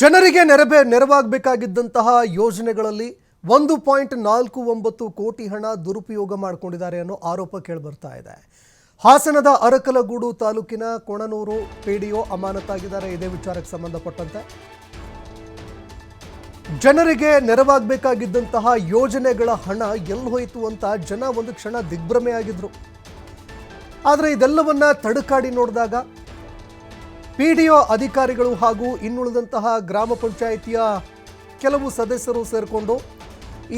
ಜನರಿಗೆ ನೆರವೆ ನೆರವಾಗಬೇಕಾಗಿದ್ದಂತಹ ಯೋಜನೆಗಳಲ್ಲಿ ಒಂದು ಪಾಯಿಂಟ್ ನಾಲ್ಕು ಒಂಬತ್ತು ಕೋಟಿ ಹಣ ದುರುಪಯೋಗ ಮಾಡಿಕೊಂಡಿದ್ದಾರೆ ಅನ್ನೋ ಆರೋಪ ಕೇಳಿಬರ್ತಾ ಇದೆ. ಹಾಸನದ ಅರಕಲಗೂಡು ತಾಲೂಕಿನ ಕೊಣನೂರು ಪಿಡಿಒ ಅಮಾನತಾಗಿದ್ದಾರೆ. ಇದೇ ವಿಚಾರಕ್ಕೆ ಸಂಬಂಧಪಟ್ಟಂತೆ ಜನರಿಗೆ ನೆರವಾಗಬೇಕಾಗಿದ್ದಂತಹ ಯೋಜನೆಗಳ ಹಣ ಎಲ್ಲಿ ಹೋಯಿತು ಅಂತ ಜನ ಒಂದು ಕ್ಷಣ ದಿಗ್ಭ್ರಮೆ ಆಗಿದ್ರು ಆದರೆ ಇದೆಲ್ಲವನ್ನ ತಡಕಾಡಿ ನೋಡಿದಾಗ ಪಿ ಡಿ ಒ ಅಧಿಕಾರಿಗಳು ಹಾಗೂ ಇನ್ನುಳಿದಂತಹ ಗ್ರಾಮ ಪಂಚಾಯಿತಿಯ ಕೆಲವು ಸದಸ್ಯರು ಸೇರಿಕೊಂಡು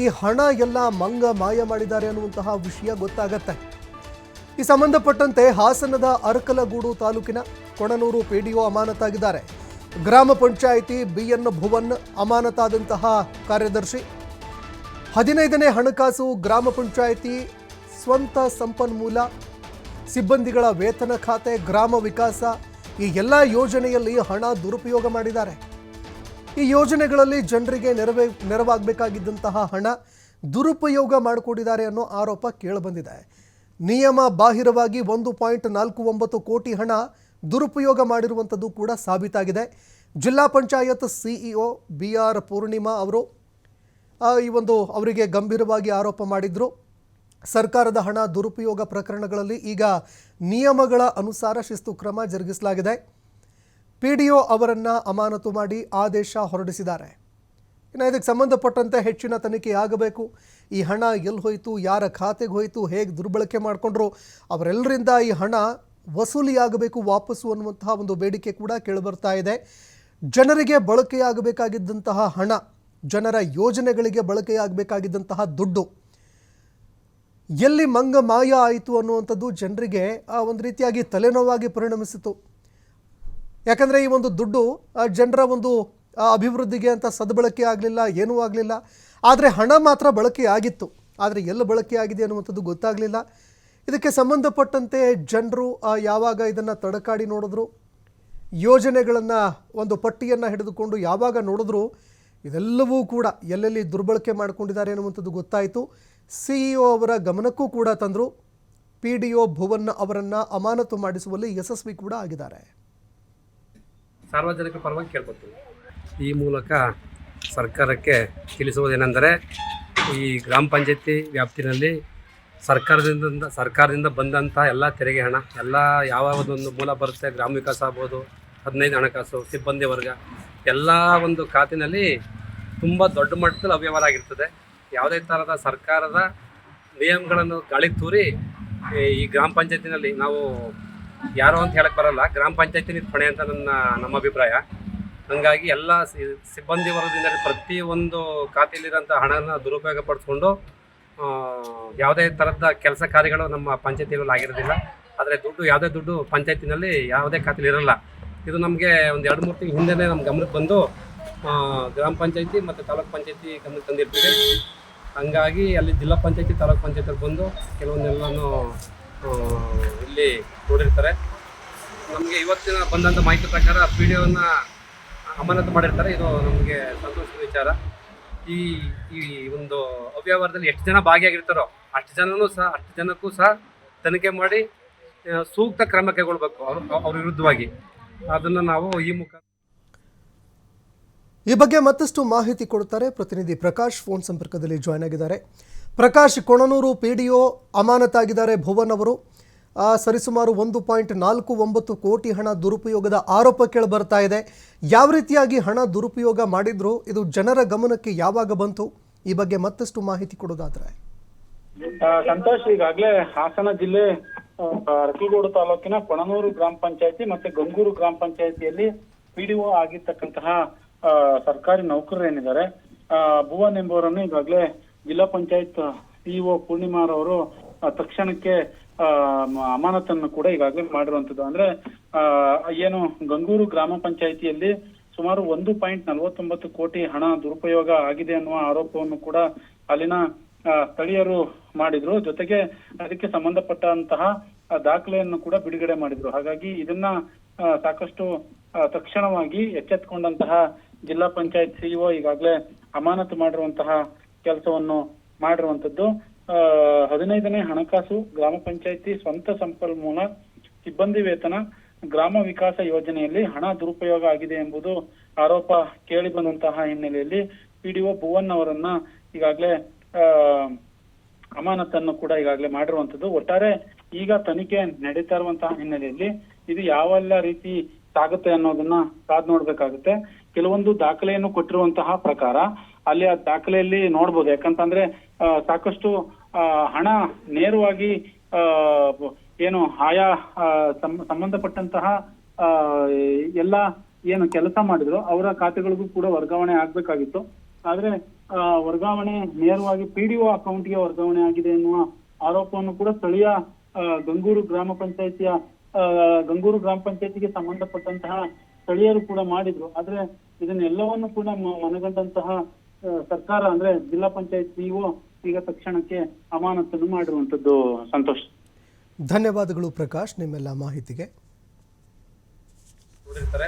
ಈ ಹಣ ಎಲ್ಲ ಮಂಗ ಮಾಯ ಮಾಡಿದ್ದಾರೆ ಅನ್ನುವಂತಹ ವಿಷಯ ಗೊತ್ತಾಗತ್ತೆ. ಈ ಸಂಬಂಧಪಟ್ಟಂತೆ ಹಾಸನದ ಅರಕಲಗೂಡು ತಾಲೂಕಿನ ಕೊಣನೂರು ಪಿ ಡಿ ಒ ಅಮಾನತಾಗಿದ್ದಾರೆ. ಗ್ರಾಮ ಪಂಚಾಯಿತಿ ಬಿ ಎನ್ ಭುವನ್ ಅಮಾನತಾದಂತಹ ಕಾರ್ಯದರ್ಶಿ. ಹದಿನೈದನೇ ಹಣಕಾಸು ಗ್ರಾಮ ಪಂಚಾಯಿತಿ ಸ್ವಂತ ಸಂಪನ್ಮೂಲ, ಸಿಬ್ಬಂದಿಗಳ ವೇತನ ಖಾತೆ, ಗ್ರಾಮ ವಿಕಾಸ ಈ ಎಲ್ಲ ಯೋಜನೆಯಲ್ಲಿ ಹಣ ದುರುಪಯೋಗ ಮಾಡಿದ್ದಾರೆ. ಈ ಯೋಜನೆಗಳಲ್ಲಿ ಜನರಿಗೆ ನೆರವೇ, ನೆರವಾಗಬೇಕಾಗಿದ್ದಂತಹ ಹಣ ದುರುಪಯೋಗ ಮಾಡಿಕೊಂಡಿದ್ದಾರೆ ಅನ್ನೋ ಆರೋಪ ಕೇಳಿಬಂದಿದೆ. ನಿಯಮ ಬಾಹಿರವಾಗಿ ಒಂದು ಪಾಯಿಂಟ್ ನಾಲ್ಕು ಒಂಬತ್ತು ಕೋಟಿ ಹಣ ದುರುಪಯೋಗ ಮಾಡಿರುವಂಥದ್ದು ಕೂಡ ಸಾಬೀತಾಗಿದೆ. ಜಿಲ್ಲಾ panchayat CEO B R Poornima ಅವರು ಈ ಒಂದು ಅವರಿಗೆ ಗಂಭೀರವಾಗಿ ಆರೋಪ ಮಾಡಿದ್ರು. ಸರ್ಕಾರದ ಹಣ ದುರುಪಯೋಗ ಪ್ರಕರಣಗಳಲ್ಲಿ ಈಗ ನಿಯಮಗಳ ಅನುಸಾರ ಶಿಸ್ತು ಕ್ರಮ ಜರುಗಿಸಲಾಗಿದೆ. ಪಿಡಿಒ ಅವರನ್ನು ಅಮಾನತು ಮಾಡಿ ಆದೇಶ ಹೊರಡಿಸಿದ್ದಾರೆ. ಇನ್ನು ಇದಕ್ಕೆ ಸಂಬಂಧಪಟ್ಟಂತೆ ಹೆಚ್ಚಿನ ತನಿಖೆ ಆಗಬೇಕು. ಈ ಹಣ ಎಲ್ಲಿ ಹೋಯಿತು, ಯಾರ ಖಾತೆಗೆ ಹೋಯಿತು, ಹೇಗೆ ದುರ್ಬಳಕೆ ಮಾಡಿಕೊಂಡ್ರು, ಅವರೆಲ್ಲರಿಂದ ಈ ಹಣ ವಸೂಲಿಯಾಗಬೇಕು ವಾಪಸ್ಸು ಅನ್ನುವಂತಹ ಒಂದು ಬೇಡಿಕೆ ಕೂಡ ಕೇಳಿಬರ್ತಾ ಇದೆ. ಜನರಿಗೆ ಬಳಕೆಯಾಗಬೇಕಾಗಿದ್ದಂತಹ ಹಣ, ಜನರ ಯೋಜನೆಗಳಿಗೆ ಬಳಕೆಯಾಗಬೇಕಾಗಿದ್ದಂತಹ ದುಡ್ಡು ಎಲ್ಲಿ ಮಂಗ ಮಾಯ ಆಯಿತು ಅನ್ನುವಂಥದ್ದು ಜನರಿಗೆ ಆ, ಒಂದು ರೀತಿಯಾಗಿ ತಲೆನೋವಾಗಿ ಪರಿಣಮಿಸಿತು. ಯಾಕಂದರೆ ಈ ಒಂದು ದುಡ್ಡು ಜನರ ಒಂದು ಅಭಿವೃದ್ಧಿಗೆ ಅಂತ ಸದ್ಬಳಕೆ ಆಗಲಿಲ್ಲ ಏನೂ ಆಗಲಿಲ್ಲ. ಆದರೆ ಹಣ ಮಾತ್ರ ಬಳಕೆ ಆಗಿತ್ತು. ಆದರೆ ಎಲ್ಲಿ ಬಳಕೆ ಆಗಿದೆ ಅನ್ನುವಂಥದ್ದು ಗೊತ್ತಾಗಲಿಲ್ಲ. ಇದಕ್ಕೆ ಸಂಬಂಧಪಟ್ಟಂತೆ ಜನರು ಯಾವಾಗ ಇದನ್ನು ತಡಕಾಡಿ ನೋಡಿದ್ರು ಯೋಜನೆಗಳನ್ನು ಒಂದು ಪಟ್ಟಿಯನ್ನು ಹಿಡಿದುಕೊಂಡು ಯಾವಾಗ ನೋಡಿದ್ರು ಇದೆಲ್ಲವೂ ಕೂಡ ಎಲ್ಲೆಲ್ಲಿ ದುರ್ಬಳಕೆ ಮಾಡಿಕೊಂಡಿದ್ದಾರೆ ಅನ್ನುವಂಥದ್ದು ಗೊತ್ತಾಯಿತು. ಸಿ ಇ ಅವರ ಗಮನಕ್ಕೂ ಕೂಡ ತಂದರು. ಪಿ ಡಿ ಒ ಭುವನ್ ಅವರನ್ನು ಅಮಾನತು ಮಾಡಿಸುವಲ್ಲಿ ಯಶಸ್ವಿ ಕೂಡ ಆಗಿದ್ದಾರೆ. ಸಾರ್ವಜನಿಕ ಪರವಾಗಿ ಕೇಳ್ಕೊತೀವಿ. ಈ ಮೂಲಕ ಸರ್ಕಾರಕ್ಕೆ ತಿಳಿಸುವುದೇನೆಂದರೆ, ಈ ಗ್ರಾಮ ಪಂಚಾಯತಿ ವ್ಯಾಪ್ತಿನಲ್ಲಿ ಸರ್ಕಾರದಿಂದ ಸರ್ಕಾರದಿಂದ ಬಂದಂಥ ಎಲ್ಲ ತೆರಿಗೆ ಹಣ, ಎಲ್ಲ ಯಾವ್ಯಾವುದೊಂದು ಮೂಲ ಬರುತ್ತೆ, ಗ್ರಾಮ ವಿಕಾಸ ಆಗ್ಬೋದು, ಹದಿನೈದು ಹಣಕಾಸು, ಸಿಬ್ಬಂದಿ ವರ್ಗ, ಎಲ್ಲ ಒಂದು ಖಾತಿನಲ್ಲಿ ತುಂಬ ದೊಡ್ಡ ಮಟ್ಟದಲ್ಲಿ ಅವ್ಯವಹಾರ ಆಗಿರ್ತದೆ. ಯಾವುದೇ ಥರದ ಸರ್ಕಾರದ ನಿಯಮಗಳನ್ನು ಗಾಳಿಗೆ ತೂರಿ ಈ- ಗ್ರಾಮ ಪಂಚಾಯತಿನಲ್ಲಿ ನಾವು ಯಾರೋ ಅಂತ ಹೇಳಕ್ಕೆ ಬರಲ್ಲ. ಗ್ರಾಮ ಪಂಚಾಯತಿ ಹೊಣೆ ಅಂತ ನನ್ನ, ನಮ್ಮ ಅಭಿಪ್ರಾಯ. ಹಂಗಾಗಿ ಎಲ್ಲ ಸಿಬ್ಬಂದಿ ವರ್ಗದಿಂದ ಪ್ರತಿ ಒಂದು ಖಾತೆಯಲ್ಲಿರೋಂಥ ಹಣನ ದುರುಪಯೋಗ ಪಡಿಸ್ಕೊಂಡು ಯಾವುದೇ ಥರದ ಕೆಲಸ ಕಾರ್ಯಗಳು ನಮ್ಮ ಪಂಚಾಯತಿಗಳಲ್ಲಿ ಆಗಿರೋದಿಲ್ಲ. ಆದರೆ ದುಡ್ಡು, ಯಾವುದೇ ದುಡ್ಡು ಪಂಚಾಯತಿನಲ್ಲಿ ಯಾವುದೇ ಖಾತೆಲಿ ಇರಲ್ಲ. ಇದು ನಮಗೆ ಒಂದು ಎರಡು, ಮೂರು ತಿಂಗಳ ಹಿಂದೆ ನಮ್ಮ ಗಮನಕ್ಕೆ ಬಂದು ಗ್ರಾಮ ಪಂಚಾಯತಿ ಮತ್ತು ತಾಲೂಕ್ ಪಂಚಾಯತಿ ಗಮನಕ್ಕೆ ತಂದಿರ್ತೀವಿ. ಹಂಗಾಗಿ ಅಲ್ಲಿ ಜಿಲ್ಲಾ ಪಂಚಾಯತಿ, ತಾಲೂಕು ಪಂಚಾಯತಿ ಬಂದು ಕೆಲವೊಂದೆಲ್ಲನೂ ಇಲ್ಲಿ ನೋಡಿರ್ತಾರೆ. ನಮಗೆ ಇವತ್ತಿನ ಬಂದಂಥ ಮಾಹಿತಿ ಪ್ರಕಾರ ಪಿ ಡಿ ಒನ್ನ ಅಮಾನತು ಮಾಡಿರ್ತಾರೆ. ಇದು ನಮಗೆ ಸಂತೋಷದ ವಿಚಾರ. ಈ ಈ ಒಂದು ಅವ್ಯವಹಾರದಲ್ಲಿ ಎಷ್ಟು ಜನ ಭಾಗಿಯಾಗಿರ್ತಾರೋ ಅಷ್ಟು ಜನನೂ ಸಹ, ಅಷ್ಟು ಜನಕ್ಕೂ ಸಹ ತನಿಖೆ ಮಾಡಿ ಸೂಕ್ತ ಕ್ರಮ ಕೈಗೊಳ್ಬೇಕು ಅವ್ರ ಅವ್ರ ವಿರುದ್ಧವಾಗಿ. ಅದನ್ನು ನಾವು ಈ ಮುಖ ಈ ಬಗ್ಗೆ ಮತ್ತಷ್ಟು ಮಾಹಿತಿ ಕೊಡುತ್ತಾರೆ ಪ್ರತಿನಿಧಿ ಪ್ರಕಾಶ್. ಫೋನ್ ಸಂಪರ್ಕದಲ್ಲಿ ಜಾಯ್ನ್ ಆಗಿದ್ದಾರೆ. Prakash, Konanur P D O ಅಮಾನತಾಗಿದ್ದಾರೆ Bhuvan ಅವರು. ಸರಿಸುಮಾರು ಒಂದು ಪಾಯಿಂಟ್ ನಾಲ್ಕು ಒಂಬತ್ತು ಕೋಟಿ ಹಣ ದುರುಪಯೋಗದ ಆರೋಪ ಕೇಳಿ ಬರ್ತಾ ಇದೆ. ಯಾವ ರೀತಿಯಾಗಿ ಹಣ ದುರುಪಯೋಗ ಮಾಡಿದ್ರು, ಇದು ಜನರ ಗಮನಕ್ಕೆ ಯಾವಾಗ ಬಂತು? ಈ ಬಗ್ಗೆ ಮತ್ತಷ್ಟು ಮಾಹಿತಿ ಕೊಡೋದಾದ್ರೆ ಸಂತೋಷ್, ಈಗಾಗಲೇ ಹಾಸನ ಜಿಲ್ಲೆ ಅರಕಲಗೂಡು ತಾಲೂಕಿನ ಕೊಣನೂರು ಗ್ರಾಮ ಪಂಚಾಯತಿ ಮತ್ತೆ ಗಂಗೂರು ಗ್ರಾಮ ಪಂಚಾಯತಿಯಲ್ಲಿ ಪಿಡಿಒ ಆಗಿರ್ತಕ್ಕಂತಹ ಸರ್ಕಾರಿ ನೌಕರರು ಆ, ಭುವನ್ ಎಂಬುವರನ್ನು ಈಗಾಗಲೇ ಜಿಲ್ಲಾ ಪಂಚಾಯತ್ ಸಿಇಒ ಪೂರ್ಣಿಮಾರವರು ತಕ್ಷಣಕ್ಕೆ ಅಮಾನತನ್ನು ಕೂಡ ಈಗಾಗಲೇ ಮಾಡಿರುವಂತದ್ದು ಅಂದ್ರೆ ಏನು ಗಂಗೂರು ಗ್ರಾಮ ಪಂಚಾಯತಿಯಲ್ಲಿ ಸುಮಾರು ಒಂದು ಪಾಯಿಂಟ್ ನಲವತ್ತೊಂಬತ್ತು ಕೋಟಿ ಹಣ ದುರುಪಯೋಗ ಆಗಿದೆ ಅನ್ನುವ ಆರೋಪವನ್ನು ಕೂಡ ಅಲ್ಲಿನ ಸ್ಥಳೀಯರು ಮಾಡಿದ್ರು. ಜೊತೆಗೆ ಅದಕ್ಕೆ ಸಂಬಂಧಪಟ್ಟಂತಹ ದಾಖಲೆಯನ್ನು ಕೂಡ ಬಿಡುಗಡೆ ಮಾಡಿದ್ರು. ಹಾಗಾಗಿ ಇದನ್ನ ಸಾಕಷ್ಟು ತಕ್ಷಣವಾಗಿ ಎಚ್ಚೆತ್ತುಕೊಂಡಂತಹ ಜಿಲ್ಲಾ ಪಂಚಾಯತ್ ಸಿಇಒ ಈಗಾಗಲೇ ಅಮಾನತು ಮಾಡಿರುವಂತಹ ಕೆಲಸವನ್ನು ಮಾಡಿರುವಂತದ್ದು ಹದಿನೈದನೇ ಹಣಕಾಸು ಗ್ರಾಮ ಪಂಚಾಯತಿ ಸ್ವಂತ ಸಂಪನ್ಮೂಲ ಸಿಬ್ಬಂದಿ ವೇತನ ಗ್ರಾಮ ವಿಕಾಸ ಯೋಜನೆಯಲ್ಲಿ ಹಣ ದುರುಪಯೋಗ ಆಗಿದೆ ಎಂಬುದು ಆರೋಪ ಕೇಳಿ ಬಂದಂತಹ ಹಿನ್ನೆಲೆಯಲ್ಲಿ ಪಿಡಿಒ ಭುವನ್ ಅವರನ್ನ ಈಗಾಗಲೇ ಅಮಾನತನ್ನು ಕೂಡ ಈಗಾಗಲೇ ಮಾಡಿರುವಂತದ್ದು ಒಟ್ಟಾರೆ ಈಗ ತನಿಖೆ ನಡೀತಾ ಇರುವಂತಹ ಹಿನ್ನೆಲೆಯಲ್ಲಿ ಇದು ಯಾವೆಲ್ಲ ರೀತಿ ಸಾಗುತ್ತೆ ಅನ್ನೋದನ್ನ ಕಾದ್ ನೋಡ್ಬೇಕಾಗುತ್ತೆ. ಕೆಲವೊಂದು ದಾಖಲೆಯನ್ನು ಕೊಟ್ಟಿರುವಂತಹ ಪ್ರಕಾರ ಅಲ್ಲಿ ಆ ದಾಖಲೆಯಲ್ಲಿ ನೋಡ್ಬೋದು. ಯಾಕಂತಂದ್ರೆ ಸಾಕಷ್ಟು ಹಣ ನೇರವಾಗಿ ಏನು ಆಯಾ ಸಂಬಂಧಪಟ್ಟಂತಹ ಎಲ್ಲ ಏನು ಕೆಲಸ ಮಾಡಿದ್ರು ಅವರ ಖಾತೆಗಳಿಗೂ ಕೂಡ ವರ್ಗಾವಣೆ ಆಗ್ಬೇಕಾಗಿತ್ತು. ಆದ್ರೆ ವರ್ಗಾವಣೆ ನೇರವಾಗಿ ಪಿಡಿಒ ಅಕೌಂಟ್ಗೆ ವರ್ಗಾವಣೆ ಆಗಿದೆ ಎನ್ನುವ ಆರೋಪವನ್ನು ಕೂಡ ಸ್ಥಳೀಯ ಗಂಗೂರು ಗ್ರಾಮ ಪಂಚಾಯತಿಯ ಗಂಗೂರು ಗ್ರಾಮ ಪಂಚಾಯತಿಗೆ ಸಂಬಂಧಪಟ್ಟಂತಹ ಸ್ಥಳೀಯರು ಕೂಡ ಮಾಡಿದ್ರು. ಆದ್ರೆ ಇದನ್ನೆಲ್ಲವನ್ನು ಕೂಡ ಮನಗಂಡಂತಹ ಸರ್ಕಾರ ಅಂದ್ರೆ ಜಿಲ್ಲಾ ಪಂಚಾಯತ್ ಸಿಇಒ ಈಗ ತಕ್ಷಣಕ್ಕೆ ಅಮಾನತನ್ನು ಮಾಡಿರುವಂತದ್ದು ಸಂತೋಷ್. ಧನ್ಯವಾದಗಳು ಪ್ರಕಾಶ್ ನಿಮ್ಮೆಲ್ಲ ಮಾಹಿತಿಗೆ. ನೋಡಿರ್ತಾರೆ.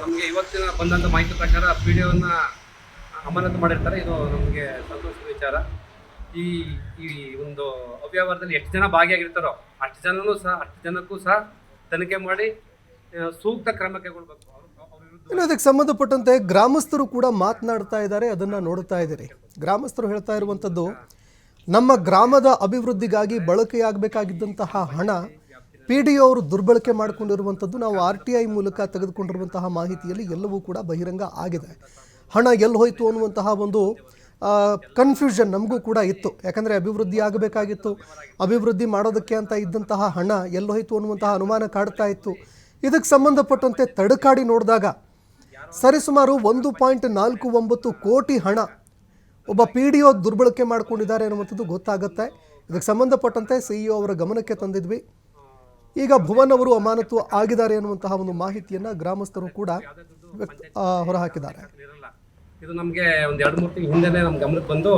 ನಮಗೆ ಇವತ್ತಿನ ಬಂದಂಥ ಮಾಹಿತಿ ಪ್ರಕಾರ ಪಿ ಡಿ ಅಮಾನತು ಮಾಡಿರ್ತಾರೆ. ಇದು ನಮಗೆ ಸಂತೋಷದ ವಿಚಾರ. ಈ ಈ ಒಂದು ಅವ್ಯವಹಾರದಲ್ಲಿ ಎಷ್ಟು ಜನ ಭಾಗಿಯಾಗಿರ್ತಾರೋ ಅಷ್ಟು ಜನನೂ ಸಹ, ಅಷ್ಟು ಜನಕ್ಕೂ ಸಹ ತನಿಖೆ ಮಾಡಿ ಸೂಕ್ತ ಕ್ರಮ ಕೈಗೊಳ್ಬೇಕು. ಅದಕ್ಕೆ ಸಂಬಂಧಪಟ್ಟಂತೆ ಗ್ರಾಮಸ್ಥರು ಕೂಡ ಮಾತನಾಡ್ತಾ ಇದ್ದಾರೆ, ಅದನ್ನು ನೋಡ್ತಾ ಇದ್ದೀರಿ. ಗ್ರಾಮಸ್ಥರು ಹೇಳ್ತಾ ಇರುವಂಥದ್ದು ನಮ್ಮ ಗ್ರಾಮದ ಅಭಿವೃದ್ಧಿಗಾಗಿ ಬಳಕೆಯಾಗಬೇಕಾಗಿದ್ದಂತಹ ಹಣ ಪಿ ಡಿ ಅವರು ದುರ್ಬಳಕೆ ಮಾಡಿಕೊಂಡಿರುವಂಥದ್ದು ನಾವು ಆರ್ ಟಿ ಐ ಮೂಲಕ ತೆಗೆದುಕೊಂಡಿರುವಂತಹ ಮಾಹಿತಿಯಲ್ಲಿ ಎಲ್ಲವೂ ಕೂಡ ಬಹಿರಂಗ ಆಗಿದೆ. ಹಣ ಎಲ್ಲಿ ಹೋಯಿತು ಅನ್ನುವಂತಹ ಒಂದು ಕನ್ಫ್ಯೂಷನ್ ನಮಗೂ ಕೂಡ ಇತ್ತು. ಯಾಕಂದರೆ ಅಭಿವೃದ್ಧಿ ಆಗಬೇಕಾಗಿತ್ತು. ಅಭಿವೃದ್ಧಿ ಮಾಡೋದಕ್ಕೆ ಅಂತ ಇದ್ದಂತಹ ಹಣ ಎಲ್ಲೋಯಿತು ಅನ್ನುವಂತಹ ಅನುಮಾನ ಕಾಡ್ತಾ ಇತ್ತು. ಇದಕ್ಕೆ ಸಂಬಂಧಪಟ್ಟಂತೆ ತಡಕಾಡಿ ನೋಡಿದಾಗ ಸರಿಸುಮಾರು ಒಂದು ಪಾಯಿಂಟ್ ನಾಲ್ಕು ಒಂಬತ್ತು ಕೋಟಿ ಹಣ ಒಬ್ಬ ಪಿ ಡಿ ಒ ದುರ್ಬಳಕೆ ಮಾಡ್ಕೊಂಡಿದ್ದಾರೆ ಅನ್ನುವಂಥದ್ದು ಗೊತ್ತಾಗುತ್ತೆ. ಇದಕ್ಕೆ ಸಂಬಂಧಪಟ್ಟಂತೆ ಸಿ ಇ ಅವರ ಗಮನಕ್ಕೆ ತಂದಿದ್ವಿ. ಈಗ ಭುವನ್ ಅವರು ಅಮಾನತು ಆಗಿದ್ದಾರೆ ಅನ್ನುವಂತಹ ಒಂದು ಮಾಹಿತಿಯನ್ನು ಗ್ರಾಮಸ್ಥರು ಕೂಡ ಹೊರಹಾಕಿದ್ದಾರೆ. ಇದು ನಮಗೆ ಒಂದು ಎರಡು ಮೂರು ತಿಂಗಳ ಹಿಂದೆನೇ ನಮ್ಮ ಗಮನಕ್ಕೆ ಬಂದು